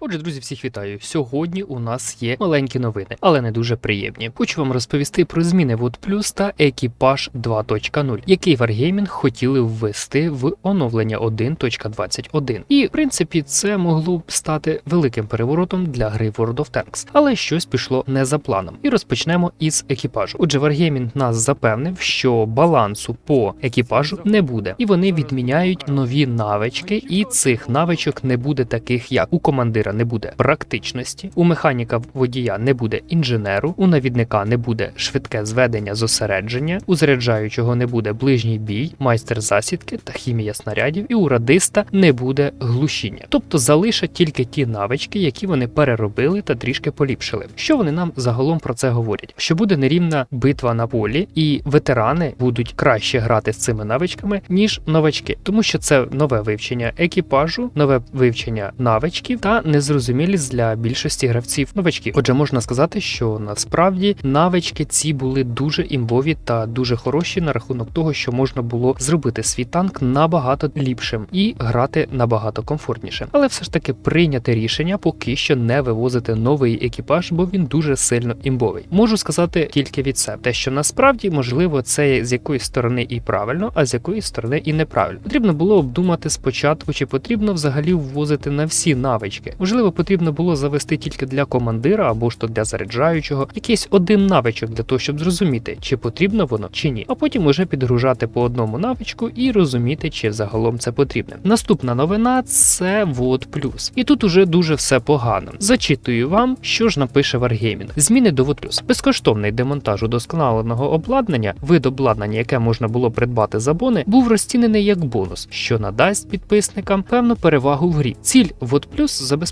Отже, друзі, всіх вітаю. Сьогодні у нас є маленькі новини, але не дуже приємні. Хочу вам розповісти про зміни WOD Plus та Екіпаж 2.0, який Wargaming хотіли ввести в оновлення 1.21. І в принципі це могло б стати великим переворотом для гри World of Tanks, але щось пішло не за планом. І розпочнемо із екіпажу. Отже, Wargaming нас запевнив, що балансу по екіпажу не буде, і вони відміняють нові навички, і цих навичок не буде таких, як у командира не буде практичності, у механіка водія не буде інженеру, у навідника не буде швидке зведення зосередження, у заряджаючого не буде ближній бій, майстер засідки та хімія снарядів, і у радиста не буде глушіння. Тобто залишать тільки ті навички, які вони переробили та трішки поліпшили. Що вони нам загалом про це говорять? Що буде нерівна битва на полі, і ветерани будуть краще грати з цими навичками, ніж новачки, тому що це нове вивчення екіпажу, нове вивчення навичків та незрозумілість для більшості гравців новачків. Отже, можна сказати, що насправді навички ці були дуже імбові та дуже хороші на рахунок того, що можна було зробити свій танк набагато ліпшим і грати набагато комфортніше. Але все ж таки прийняти рішення поки що не вивозити новий екіпаж, бо він дуже сильно імбовий. Можу сказати тільки від себе, те, що насправді можливо це з якоїсь сторони і правильно, а з якоїсь сторони і неправильно. Потрібно було обдумати спочатку, чи потрібно взагалі ввозити на всі навички. Можливо, потрібно було завести тільки для командира або ж то для заряджаючого якийсь один навичок для того, щоб зрозуміти, чи потрібно воно чи ні. А потім уже підгружати по одному навичку і розуміти, чи загалом це потрібно. Наступна новина це WOD Plus. І тут уже дуже все погано. Зачитую вам, що ж напише Wargaming. Зміни до WOD Plus. Безкоштовний демонтаж удосконаленого обладнання, вид обладнання, яке можна було придбати за бони, був розцінений як бонус, що надасть підписникам певну перевагу в грі. Ціль WOD Plus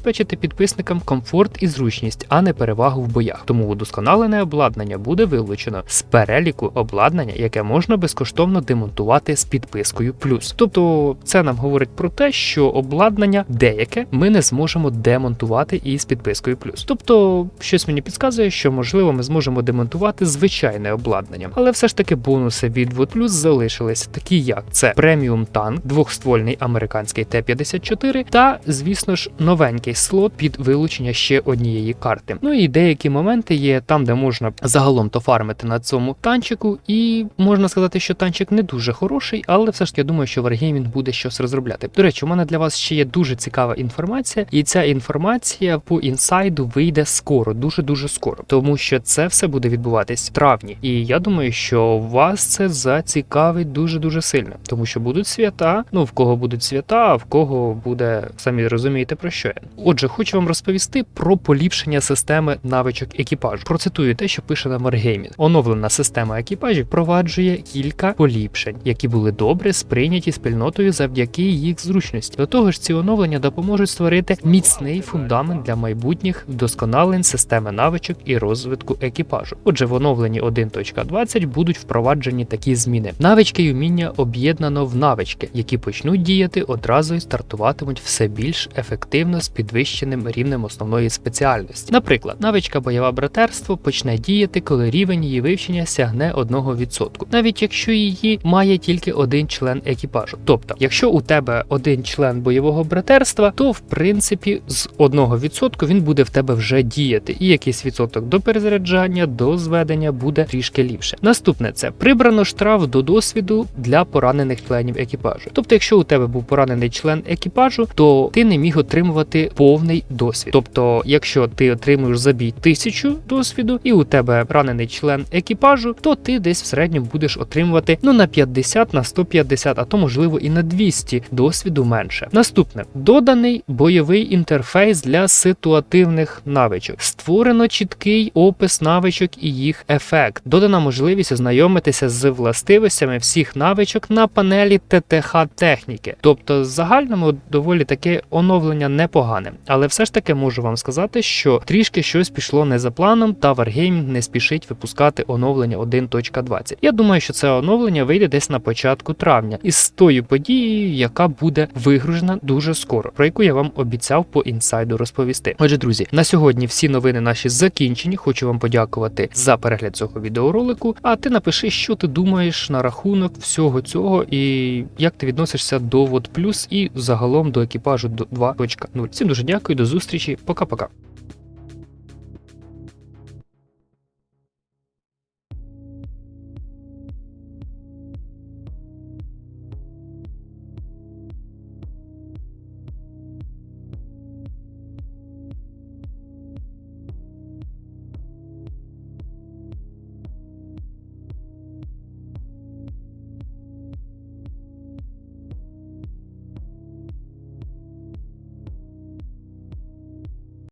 забезпечити підписникам комфорт і зручність, а не перевагу в боях. Тому удосконалене обладнання буде вилучено з переліку обладнання, яке можна безкоштовно демонтувати з підпискою плюс. Тобто, це нам говорить про те, що обладнання деяке ми не зможемо демонтувати із підпискою плюс. Тобто, щось мені підказує, що можливо ми зможемо демонтувати звичайне обладнання, але все ж таки бонуси від WOD Plus залишились, такі як це преміум танк, двохствольний американський Т-54 та, звісно ж, новенький слот під вилучення ще однієї карти. Ну і деякі моменти є там, де можна загалом то фармити на цьому танчику, і можна сказати, що танчик не дуже хороший, але все ж таки я думаю, що Wargaming буде щось розробляти. До речі, у мене для вас ще є дуже цікава інформація, і ця інформація по інсайду вийде скоро, дуже дуже скоро, тому що це все буде відбуватись в травні. І я думаю, що вас це зацікавить дуже дуже сильно, тому що будуть свята. Ну в кого будуть свята, а в кого буде самі розумієте про що я. Отже, хочу вам розповісти про поліпшення системи навичок екіпажу. Процитую те, що пише нам Wargaming. Оновлена система екіпажів впроваджує кілька поліпшень, які були добре сприйняті спільнотою завдяки їх зручності. До того ж, ці оновлення допоможуть створити міцний фундамент для майбутніх вдосконалень системи навичок і розвитку екіпажу. Отже, в оновленні 1.20 будуть впроваджені такі зміни. Навички й уміння об'єднано в навички, які почнуть діяти одразу і стартуватимуть все більш ефективно з підвищеним рівнем основної спеціальності. Наприклад, навичка бойове братерство почне діяти, коли рівень її вивчення сягне 1%, навіть якщо її має тільки один член екіпажу. Тобто, якщо у тебе один член бойового братерства, то в принципі з 1% він буде в тебе вже діяти, і якийсь відсоток до перезаряджання, до зведення буде трішки ліпше. Наступне це прибрано штраф до досвіду для поранених членів екіпажу. Тобто, якщо у тебе був поранений член екіпажу, то ти не міг отримувати повний досвід. Тобто, якщо ти отримуєш за бій тисячу досвіду, і у тебе ранений член екіпажу, то ти десь в середньому будеш отримувати ну на 50, на 150, а то можливо і на 200 досвіду менше. Наступне доданий бойовий інтерфейс для ситуативних навичок. Створено чіткий опис навичок і їх ефект. Додана можливість ознайомитися з властивостями всіх навичок на панелі ТТХ техніки. Тобто, в загальному доволі таке оновлення непогане. Але все ж таки можу вам сказати, що трішки щось пішло не за планом, та Wargaming не спішить випускати оновлення 1.20. Я думаю, що це оновлення вийде десь на початку травня із тою подією, яка буде вигружена дуже скоро, про яку я вам обіцяв по інсайду розповісти. Отже, друзі, на сьогодні всі новини наші закінчені. Хочу вам подякувати за перегляд цього відеоролику. А ти напиши, що ти думаєш на рахунок всього цього, і як ти відносишся до Вот Плюс і загалом до екіпажу 2.0. Всім дуже дякую, до зустрічі, пока-пока.